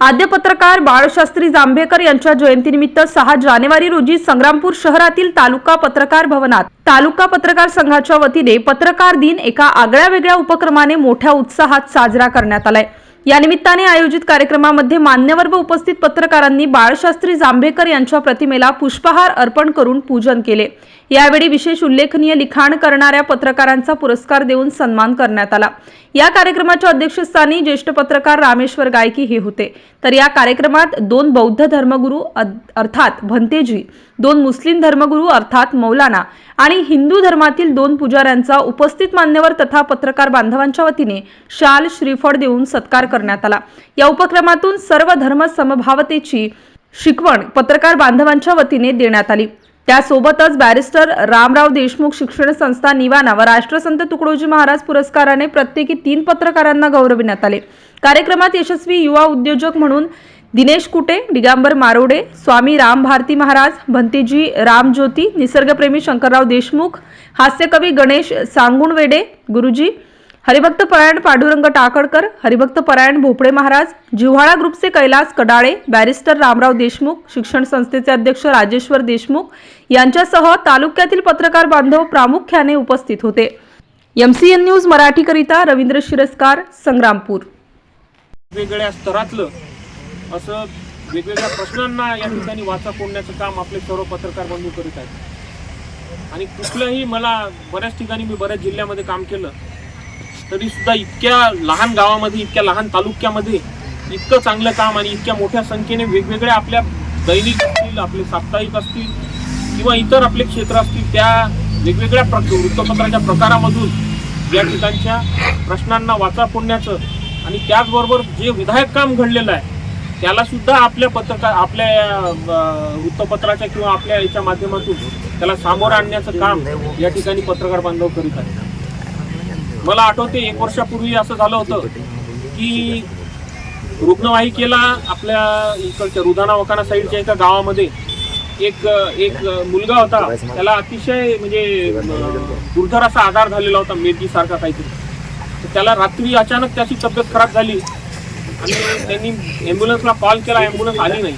आद्य पत्रकार बाळशास्त्री जांभेकर यांच्या जयंतीनिमित्त सहा जानेवारी रोजी संग्रामपूर शहरातील तालुका पत्रकार भवनात तालुका पत्रकार संघाच्या वतीने पत्रकार दिन एका आगळ्या वेगळ्या उपक्रमाने मोठ्या उत्साहात साजरा करण्यात आलाय. या निमित्ताने आयोजित कार्यक्रमामध्ये मान्यवर व उपस्थित पत्रकारांनी बाळशास्त्री जांभेकर यांच्या प्रतिमेला पुष्पहार अर्पण करून पूजन केले. यावेळी विशेष उल्लेखनीय लिखाण करणाऱ्या पत्रकारांचा पुरस्कार देऊन सन्मान करण्यात आला. या कार्यक्रमाच्या अध्यक्षस्थानी ज्येष्ठ पत्रकार रामेश्वर गायकी हे होते. तर या कार्यक्रमात दोन बौद्ध धर्मगुरू अद- अर्थात भंतेजी दोन मुस्लिम धर्मगुरू अर्थात मौलाना आणि हिंदू धर्मातील दोन पुजाऱ्यांचा उपस्थित मान्यवर तथा पत्रकार बांधवांच्या वतीने शाल श्रीफळ देऊन सत्कार करण्यात आला. या उपक्रमातून सर्व धर्म समभावतेची शिकवण पत्रकार बांधवांच्या वतीने देण्यात आली. त्यासोबतच बॅरिस्टर रामराव देशमुख शिक्षण संस्था निवाना व राष्ट्रसंत तुकडोजी महाराज पुरस्काराने प्रत्येकी तीन पत्रकारांना गौरविण्यात आले. कार्यक्रमात यशस्वी युवा उद्योजक म्हणून दिनेश कुटे दिगांबर मारोडे स्वामी राम भारती महाराज भंतेजी रामज्योती निसर्गप्रेमी शंकरराव देशमुख हास्यकवी गणेश सांगुणवेडे गुरुजी हरिभक्त परायण पांडुरंग टाकडकर हरिभक्त परायण भोपळे महाराज जिव्हाळा ग्रुपचे कैलास कडाळे बॅरिस्टर रामराव देशमुख शिक्षण संस्थेचे अध्यक्ष राजेश्वर देशमुख यांच्यासह तालुक्यातील पत्रकार बांधव प्रामुख्याने उपस्थित होते. एमसीएन न्यूज मराठीकरिता रवींद्र शिरस्कार संग्रामपूर. वेगवेगळ्या स्तरातलं असं वेगवेगळ्या प्रश्नांना या ठिकाणी वाचा फोडण्याचं काम आपले सर्व पत्रकार बंधू करीत आहेत. आणि कुठलंही मला बऱ्याच ठिकाणी मी बऱ्याच जिल्ह्यामध्ये काम केलं तरी सुद्धा इतक्या लहान गावामध्ये इतक्या लहान तालुक्यामध्ये इतकं चांगलं काम आणि इतक्या मोठ्या संख्येने वेगवेगळ्या आपल्या दैनिक असतील आपले साप्ताहिक असतील किंवा इतर आपले क्षेत्र असतील त्या वेगवेगळ्या प्र वृत्तपत्राच्या प्रकारामधून या ठिकाणच्या प्रश्नांना वाचा फोडण्याचं आणि त्याचबरोबर जे विधायक काम घडलेलं आहे त्याला सुद्धा आपल्या पत्रकार आपल्या वृत्तपत्राच्या किंवा आपल्या याच्या माध्यमातून त्याला सामोरं आणण्याचं काम या ठिकाणी पत्रकार बांधव करीत आहेत. मला आठवते एक वर्षापूर्वी असं झालं होतं की रुग्णवाहिकेला आपल्या इकडच्या रुधाना वकाना साईडच्या एका गावामध्ये एक एक मुलगा होता. त्याला अतिशय म्हणजे दुर्धर असा आधार झालेला होता मेथी सारखा काहीतरी. तर त्याला रात्री अचानक त्याची तब्येत खराब झाली. आणि त्यांनी ॲम्ब्युलन्सला कॉल केला ॲम्ब्युलन्स आली नाही.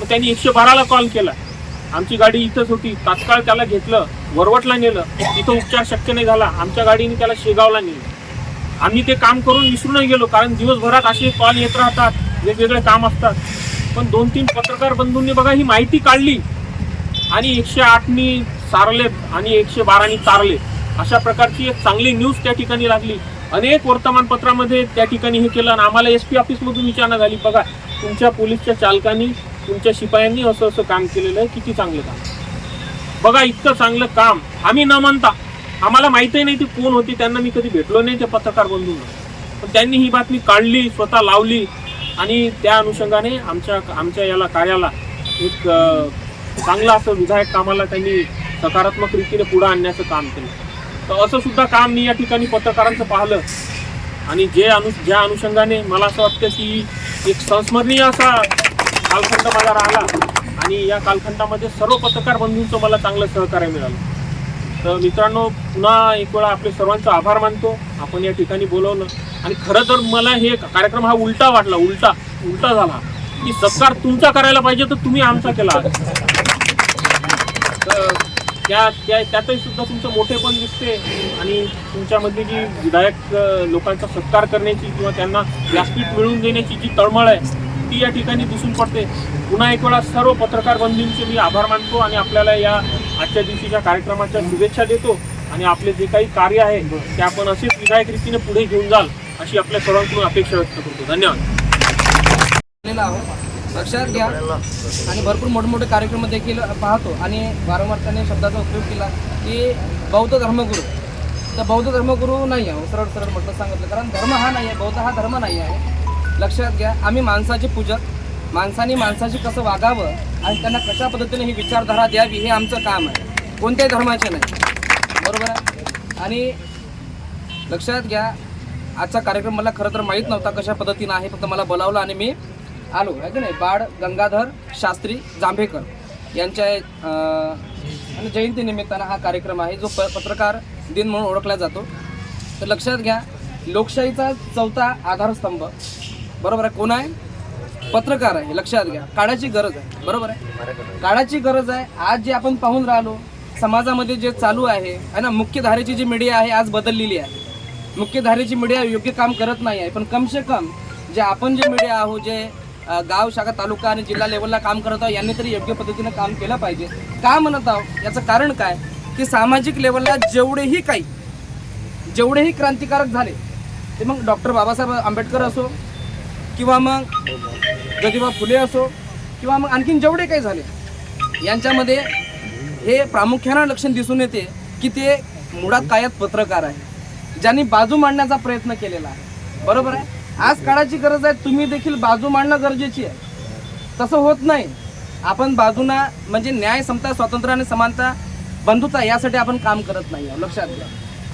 मग त्यांनी एकशे बाराला कॉल केला. आमची गाडी इथंच होती. तात्काळ त्याला घेतलं वरवटला नेलं. तिथं उपचार शक्य नाही झाला. आमच्या गाडीने त्याला शेगावला नेलं. आम्ही ते काम करून विसरूनही गेलो कारण दिवसभरात असे कॉल येत राहतात वेगवेगळे काम असतात. पण दोन तीन पत्रकार बंधूंनी बघा ही माहिती काढली. आणि एकशे आठनी सारलेत आणि एकशे बारानी तारले अशा प्रकारची एक चांगली न्यूज त्या ठिकाणी लागली. अनेक वर्तमानपत्रामध्ये त्या ठिकाणी हे केलं आणि आम्हाला एस पी ऑफिसमधून विचारणा झाली. बघा तुमच्या पोलीसच्या चालकांनी तुमच्या शिपायांनी असं असं काम केलेलं आहे किती चांगलं काम. बघा इतकं चांगलं काम. आम्ही न म्हणता आम्हाला माहितही नाही ती कोण होती त्यांना मी कधी भेटलो नाही त्या पत्रकार बंधूंना. पण त्यांनी ही बातमी काढली स्वतः लावली आणि त्या अनुषंगाने आमच्या आमच्या याला कार्याला एक चांगलं असं विधायक कामाला त्यांनी सकारात्मक रीतीने पुढे आणण्याचं काम केलं. तर असं सुद्धा काम मी या ठिकाणी पत्रकारांचं पाहिलं. आणि जे अनु ज्या अनुषंगाने मला असं वाटतं की एक संस्मरणीय असा कालखंड मला राहिला आणि या कालखंडामध्ये सर्व पत्रकार बंधूंचं मला चांगलं सहकार्य मिळालं. तर मित्रांनो पुन्हा एक वेळा आपले सर्वांचा आभार मानतो. आपण या ठिकाणी बोलवलं. आणि खरं तर मला हे कार्यक्रम हा उलटा वाटला उलटा उलटा झाला. की सत्कार तुमचा करायला पाहिजे तर तुम्ही आमचा केला. तर त्या त्या त्यातही सुद्धा तुमचं मोठेपण दिसते. आणि तुमच्यामध्ये जी विधायक लोकांचा सत्कार करण्याची किंवा त्यांना व्यासपीठ मिळवून देण्याची जी तळमळ आहे ती या ठिकाणी दिसून पडते. पुन्हा एक वेळा सर्व पत्रकार बंधूंचे मी आभार मानतो आणि आपल्याला या आजच्या दिवशीच्या कार्यक्रमाच्या शुभेच्छा देतो. आणि आपले जे काही कार्य आहे ते आपण असेच विधायक रीतीने पुढे घेऊन जाल अशी आपल्या सर्वांकडून अपेक्षा व्यक्त करतो. धन्यवाद. लक्षात घ्या. आणि भरपूर मोठमोठे कार्यक्रम देखील पाहतो. आणि वारंवार त्याने शब्दाचा उपयोग केला की बौद्ध धर्मगुरू. तर बौद्ध धर्मगुरू नाही आहे. सरळ सरळ म्हटलं सांगितलं. कारण धर्म हा नाही आहे. बौद्ध हा धर्म नाही आहे. लक्षात घ्या आम्ही माणसाचे पूजक. माणसाने माणसाशी कसं वागावं आणि त्यांना कशा पद्धतीने ही विचारधारा द्यावी हे आमचं काम आहे. कोणत्याही धर्माचे नाही. बरोबर आहे? आणि लक्षात घ्या आजचा कार्यक्रम मला खरं तर माहीत नव्हता कशा पद्धतीनं आहे फक्त मला बोलावलं आणि मी आलो. आहे की नाही? बाळ गंगाधर शास्त्री जांभेकर यांच्या आणि जयंतीनिमित्तानं हा कार्यक्रम आहे जो प पत्रकार दिन म्हणून ओळखला जातो. तर लक्षात घ्या लोकशाहीचा चौथा आधारस्तंभ बरोबर आहे? कोण आहे? पत्रकार आहे लक्षात घ्या. काळाची गरज आहे. बरोबर आहे? काळाची गरज आहे. आज जे आपण पाहून राहिलो समाजामध्ये जे चालू आहे है ना? मुख्यधारेची जी मीडिया आहे आज बदललेली आहे. मुख्यधारेची मीडिया योग्य काम करत नाही आहे. पण कमसे कम जे आपण जे मीडिया आहो जे गाव शाखा तालुका आणि जिल्हा लेवलला काम करत आहोत यांनी तरी योग्य पद्धतीनं काम केलं पाहिजे. का म्हणत आहोत? याचं कारण काय? की सामाजिक लेवलला जेवढेही काही जेवढेही क्रांतिकारक झाले ते मग डॉक्टर बाबासाहेब आंबेडकर असो किंवा मग ज्योतिबा फुले असो किंवा मग आणखीन जेवढे काही झाले यांच्यामध्ये हे प्रामुख्यानं लक्षण दिसून येते की ते मुळात कायत पत्रकार आहे ज्यांनी बाजू मांडण्याचा प्रयत्न केलेला आहे. बरोबर आहे? आज काळाची गरज आहे तुम्ही देखील बाजू मांडणं गरजेची आहे. तसं होत नाही. आपण बाजूना म्हणजे न्याय समता स्वातंत्र्य आणि समानता बंधुता यासाठी आपण काम करत नाही आहोत. लक्षात घ्या.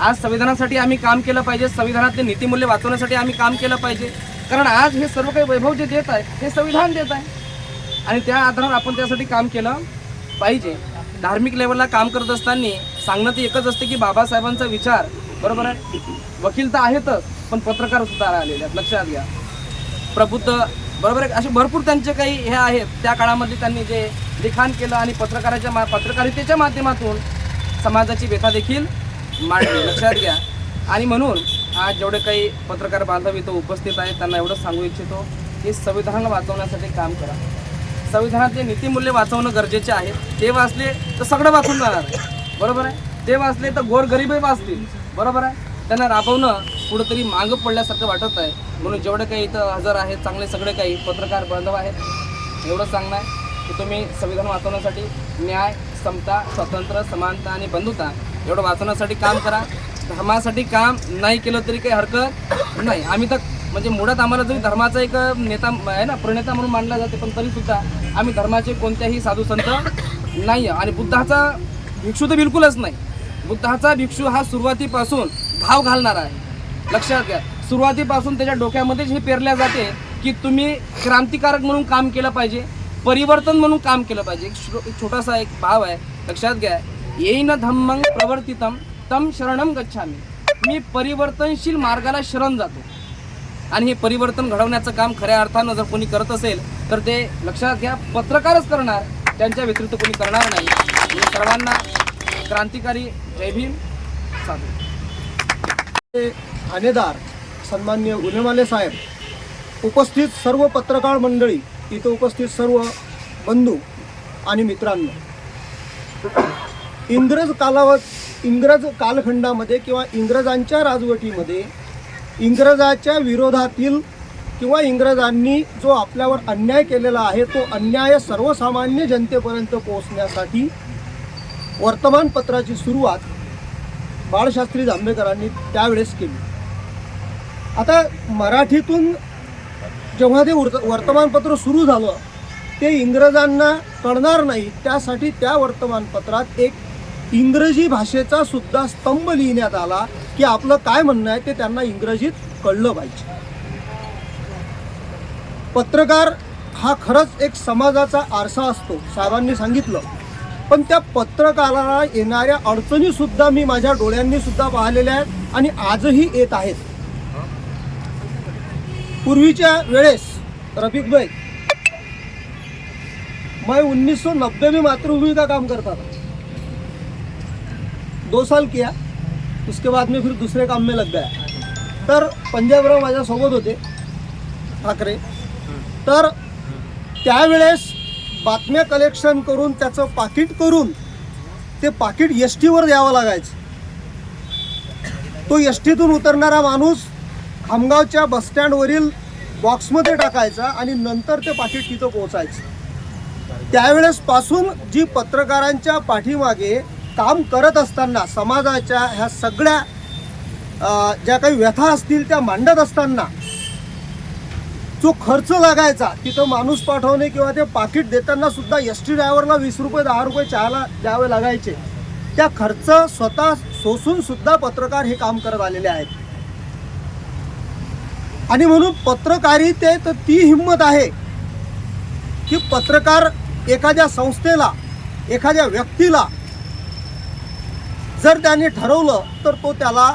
आज संविधानासाठी आम्ही काम केलं पाहिजे संविधानातले नीतिमूल्य वाचवण्यासाठी आम्ही काम केलं पाहिजे. कारण आज हे सर्व काही वैभव जे देत आहे हे संविधान देत आहे. आणि त्या आधारावर आपण त्यासाठी काम केलं पाहिजे. धार्मिक लेवलला काम करत असताना सांगणं ते एकच असते की बाबासाहेबांचा विचार बरोबर आहे? वकील तर आहेतच पण पत्रकार सुद्धा आलेले आहेत. लक्षात घ्या. प्रबुद्ध बरोबर आहे? असे भरपूर त्यांचे काही हे आहेत. त्या काळामध्ये त्यांनी जे लिखाण केलं आणि पत्रकाराच्या मा पत्रकारितेच्या माध्यमातून समाजाची व्यथा देखील मांडली. लक्षात घ्या. आणि म्हणून आज जेवढे काही पत्रकार बांधव इथं उपस्थित आहेत त्यांना एवढं सांगू इच्छितो की संविधान वाचवण्यासाठी काम करा. संविधानातले नीतिमूल्य वाचवणं गरजेचे आहे ते वाचले तर सगळं वाचून जाणार आहे. बरोबर आहे? ते वाचले तर गोरगरीबही वाचतील. बरोबर आहे? त्यांना राबवणं कुठंतरी मागं पडल्यासारखं वाटत आहे. म्हणून जेवढे काही इथं हजर आहेत चांगले सगळे काही पत्रकार बांधव आहेत एवढं सांगणं आहे की तुम्ही संविधान वाचवण्यासाठी न्याय समता स्वातंत्र्य समानता आणि बंधुता एवढं वाचवण्यासाठी काम करा. धर्मासाठी काम नाही केलं तरी काही हरकत नाही. आम्ही तर म्हणजे मुळात आम्हाला जरी धर्माचा एक नेता आहे ना प्रणेता म्हणून मानला जाते पण तरीसुद्धा आम्ही धर्माचे कोणत्याही साधू संत नाही आहे. आणि बुद्धाचा भिक्षू तर बिलकुलच नाही. बुद्धाचा भिक्षू हा सुरुवातीपासून भाव घालणारा आहे. लक्षात घ्या. सुरुवातीपासून त्याच्या डोक्यामध्येच हे पेरल्या जाते की तुम्ही क्रांतिकारक म्हणून काम केलं पाहिजे परिवर्तन म्हणून काम केलं पाहिजे. एक छोटासा एक भाव आहे. लक्षात घ्या. येईन धम्मंग प्रवर्तितम तम शरणम गच्छामी. मी परिवर्तनशील मार्गाला शरण जातो. आणि हे परिवर्तन घडवण्याचं काम खऱ्या अर्थानं जर कोणी करत असेल तर ते लक्षात घ्या पत्रकारच करणार. त्यांच्या व्यतिरिक्त कोणी करणार नाही. म्हणून सर्वांना क्रांतिकारी जय भीम. साधू. ठाणेदार सन्मान्य गुन्हेमाले साहेब उपस्थित सर्व पत्रकार मंडळी इथं उपस्थित सर्व बंधू आणि मित्रांनो. इंग्रज कालावध इंग्रज कालखंडामध्ये किंवा इंग्रजांच्या राजवटीमध्ये इंग्रजाच्या विरोधातील किंवा इंग्रजांनी जो आपल्यावर अन्याय केलेला आहे तो अन्याय सर्वसामान्य जनतेपर्यंत पोहोचण्यासाठी वर्तमानपत्राची सुरुवात बाळशास्त्री जांभेकरांनी त्यावेळेस केली. आता मराठीतून जेव्हा ते वर्त वर्तमानपत्र सुरू झालं ते इंग्रजांना कळणार नाही त्यासाठी त्या वर्तमानपत्रात एक इंग्रजी भाषेचा सुद्धा स्तंभ लिहिण्यात आला की आपलं काय म्हणणं आहे ते त्यांना इंग्रजीत कळलं पाहिजे. पत्रकार हा खरंच एक समाजाचा आरसा असतो साहेबांनी सांगितलं. पण त्या पत्रकाराला येणाऱ्या अडचणी सुद्धा मी माझ्या डोळ्यांनी सुद्धा पाहिलेल्या आहेत आणि आजही येत आहेत. पूर्वीच्या वेळेस रफिक भाई मैं 1990 में मातृभूमि का काम करता था दो साल किया उसके बाद में फिर दूसरे काम में लग गया। तर पंजाबराव माझ्यासोबत होते ठाकरे. तर त्यावेळेस बातम्या कलेक्शन करून त्याचं पाकिट करून ते पाकिट एस टीवर द्यावं लागायचं. तो एस टीतून उतरणारा माणूस खामगावच्या बसस्टँडवरील बॉक्समध्ये टाकायचा आणि नंतर ते पाकिट तिथं पोहोचायचं. त्यावेळेस पासून जी पत्रकारांच्या पाठीमागे काम करत असताना समाजाच्या ह्या सगळ्या ज्या काही व्यथा असतील त्या मांडत असताना जो खर्च लागायचा तिथं माणूस पाठवणे किंवा ते पाकिट देताना सुद्धा एस टी ड्रायव्हरला वीस रुपये दहा रुपये चहाला द्यावे लागायचे. त्या खर्च स्वतः सोसून सुद्धा पत्रकार हे काम करत आलेले आहेत. आणि म्हणून पत्रकारितेत ती हिंमत आहे की पत्रकार एखाद्या संस्थेला एखाद्या व्यक्तीला जर त्याने ठरवलं तर तो त्याला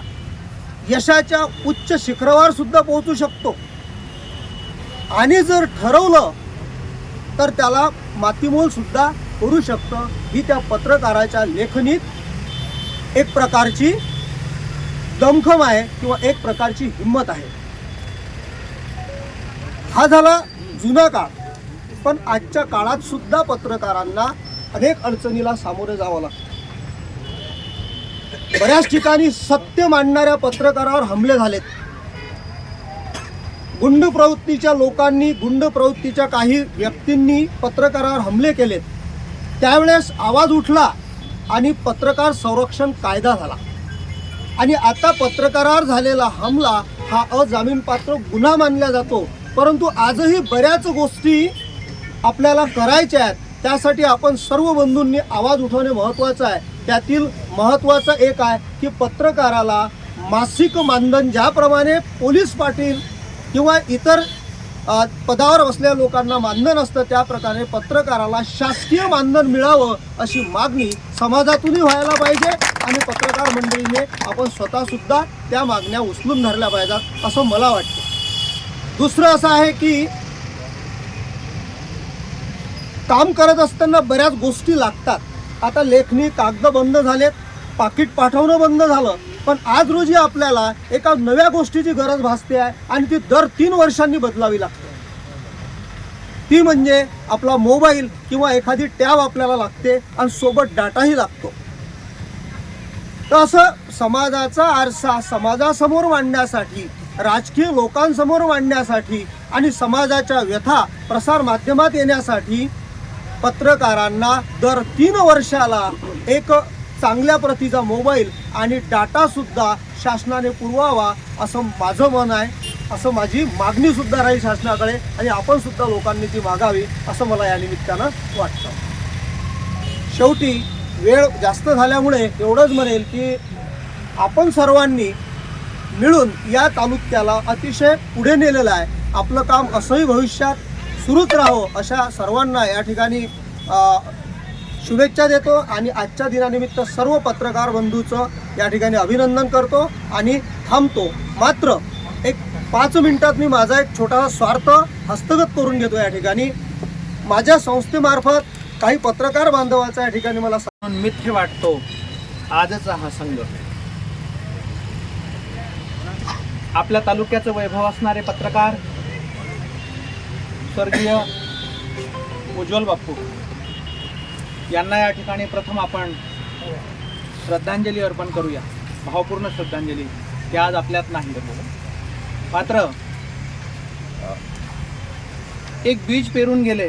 यशाच्या उच्च शिखरावर सुद्धा पोहोचू शकतो. आणि जर ठरवलं तर त्याला मातीमोल सुद्धा करू शकतं. ही त्या पत्रकाराच्या लेखनीत एक प्रकारची दमखम आहे किंवा एक प्रकारची हिंमत आहे. हा झाला जुना काळ. पण आजच्या काळात सुद्धा पत्रकारांना अनेक अडचणीला सामोरे जावं लागतं. बऱ्याच ठिकाणी सत्य मांडणाऱ्या पत्रकारावर हमले झालेत. गुंड प्रवृत्तीच्या लोकांनी गुंड प्रवृत्तीच्या काही व्यक्तींनी पत्रकारावर हमले केलेत. त्यावेळेस आवाज उठला आणि पत्रकार संरक्षण कायदा झाला. आणि आता पत्रकारावर झालेला हमला हा अजामीनपात्र गुन्हा मानला जातो. परंतु आजही बऱ्याच गोष्टी आपल्याला करायच्या आहेत. त्यासाठी आपण सर्व बंधूंनी आवाज उठवणे महत्त्वाचं आहे. त्यातील महत्त्वाचं एक आहे की पत्रकाराला मासिक मानधन ज्याप्रमाणे पोलीस पाटील किंवा इतर पदावर बसलेल्या लोकांना मानधन असतं त्या प्रकारे पत्रकाराला शासकीय मानधन मिळावं अशी मागणी समाजातूनही व्हायला पाहिजे आणि पत्रकार मंडळीने आपण स्वतःसुद्धा त्या मागण्या उचलून धरल्या पाहिजेत असं मला वाटतं. दुसरं असं आहे की काम करत असताना बऱ्याच गोष्टी लागतात. आता लेखणी कागद बंद झालेत पाकिट पाठवणं बंद झालं. पण आज रोजी आपल्याला एका नव्या गोष्टीची गरज भासते आहे आणि ती दर तीन वर्षांनी बदलावी लागते. ती म्हणजे आपला मोबाईल किंवा एखादी टॅब आपल्याला लागते आणि सोबत डाटाही लागतो. तर असं समाजाचा आरसा समाजासमोर मांडण्यासाठी राजकीय लोकांसमोर मांडण्यासाठी आणि समाजाच्या व्यथा प्रसार माध्यमात येण्यासाठी पत्रकारांना दर तीन वर्षाला एक चांगल्या प्रतीचा मोबाईल आणि डाटासुद्धा शासनाने पुरवावा असं माझं मन आहे. असं माझी मागणीसुद्धा राहील शासनाकडे आणि आपणसुद्धा लोकांनी ती मागावी असं मला या निमित्तानं वाटतं. शेवटी वेळ जास्त झाल्यामुळे एवढंच म्हणेल की आपण सर्वांनी मिळून या तालुक्याला अतिशय पुढे नेलेलं आहे. आपलं काम असंही भविष्यात सुरूच राहो अशा सर्वांना या ठिकाणी शुभेच्छा देतो आणि आजच्या दिनानिमित्त सर्व पत्रकार बंधूचं या ठिकाणी अभिनंदन करतो आणि थांबतो. मात्र एक पाच मिनिटात मी माझा एक छोटासा स्वार्थ हस्तगत करून घेतो या ठिकाणी. माझ्या संस्थेमार्फत काही पत्रकार बांधवाचा या ठिकाणी मला मिथ्य वाटतो. आजचा हा संघ. आपल्या तालुक्याचं वैभव असणारे पत्रकार स्वर्गीय उज्ज्वल बाप्पू यांना या ठिकाणी प्रथम आपण श्रद्धांजली अर्पण करूया. भावपूर्ण श्रद्धांजली. ते आज आपल्यात नाही मात्र एक बीज पेरून गेले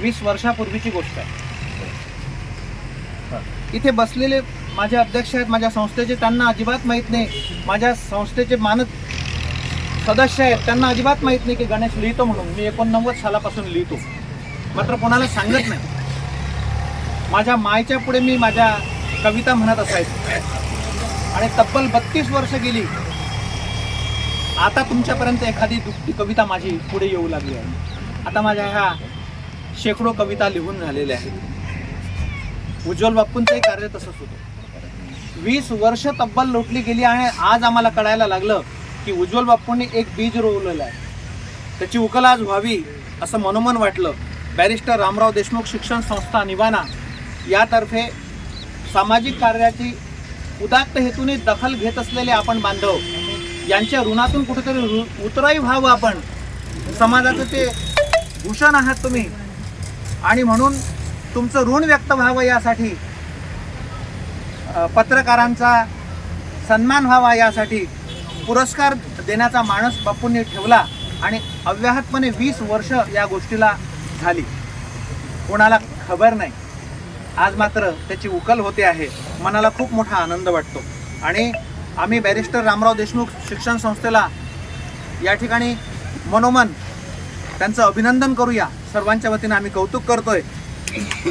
वीस वर्षापूर्वीची गोष्ट आहे. इथे बसलेले माझे अध्यक्ष आहेत माझ्या संस्थेचे त्यांना अजिबात माहीत नाही. माझ्या संस्थेचे मानद सदस्य आहेत त्यांना अजिबात माहीत नाही की गणेश लिहितो म्हणून. मी एकोणनव्वद सालापासून लिहितो. मात्र कोणाला सांगत नाही. माझ्या मायच्या पुढे मी माझ्या कविता म्हणत असायचो. आणि तब्बल बत्तीस वर्ष गेली आता तुमच्यापर्यंत एखादी दुःखी कविता माझी पुढे येऊ लागली आहे. आता माझ्या ह्या शेकडो कविता लिहून झालेल्या आहेत. उज्ज्वल बाप्पूंचंही कार्य तसंच होतं. वीस वर्ष तब्बल लोटली गेली आणि आज आम्हाला कळायला लागलं की उज्ज्वल बाप्पूंनी एक बीज रोवलेलं आहे. त्याची उकल आज व्हावी असं मनोमन वाटलं. बॅरिस्टर रामराव देशमुख शिक्षण संस्था निवाना यातर्फे सामाजिक कार्याची उदात्त हेतूने दखल घेत असलेले आपण बांधव यांच्या ऋणातून कुठेतरी रु- उतराई व्हावं आपण. समाजाचं ते भूषण आहात तुम्ही. आणि म्हणून तुमचं ऋण व्यक्त व्हावं यासाठी पत्रकारांचा सन्मान व्हावा यासाठी पुरस्कार देण्याचा माणस बापूंनी ठेवला आणि अव्याहतपणे वीस वर्ष या गोष्टीला झाली. कोणाला खबर नाही. आज मात्र त्याची उकल होते आहे. मनाला खूप मोठा आनंद वाटतो. आणि आम्ही बॅरिस्टर रामराव देशमुख शिक्षण संस्थेला या ठिकाणी मनोमन त्यांचं अभिनंदन करूया. सर्वांच्या वतीनं आम्ही कौतुक करतोय.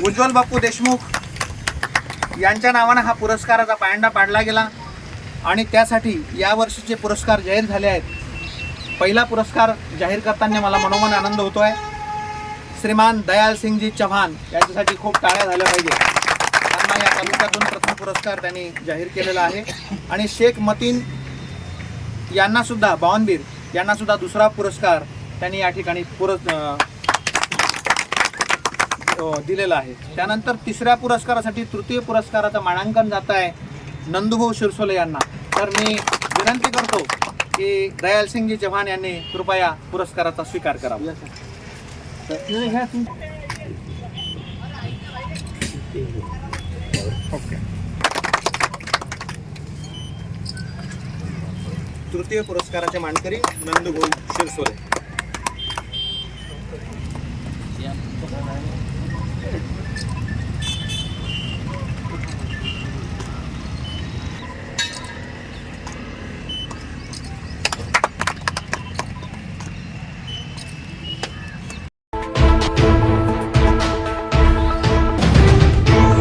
उज्ज्वल बापू देशमुख यांच्या नावानं हा पुरस्काराचा पायंडा पाडला गेला. आणि त्यासाठी यावर्षीचे पुरस्कार जाहीर झाले आहेत. पहिला पुरस्कार जाहीर करताना मला मनोमन आनंद होतो आहे श्रीमान दयाल सिंगजी चव्हाण यांच्यासाठी खूप टाळ्या झाल्या पाहिजे. त्यांना या तालुक्यातून प्रथम पुरस्कार त्यांनी जाहीर केलेला आहे. आणि शेख मतीन यांना सुद्धा बावनबीर यांना सुद्धा दुसरा पुरस्कार त्यांनी या ठिकाणी पुरस् दिलेला आहे. त्यानंतर तिसऱ्या पुरस्कारासाठी तृतीय पुरस्काराचं मानांकन जात आहे नंदुभाऊ शिरसोले यांना. तर मी विनंती करतो की दयालसिंगजी चव्हाण यांनी कृपया पुरस्काराचा स्वीकार करावा. ओके तृतीय पुरस्काराचे मानकरी नंदगोल शिरसोले.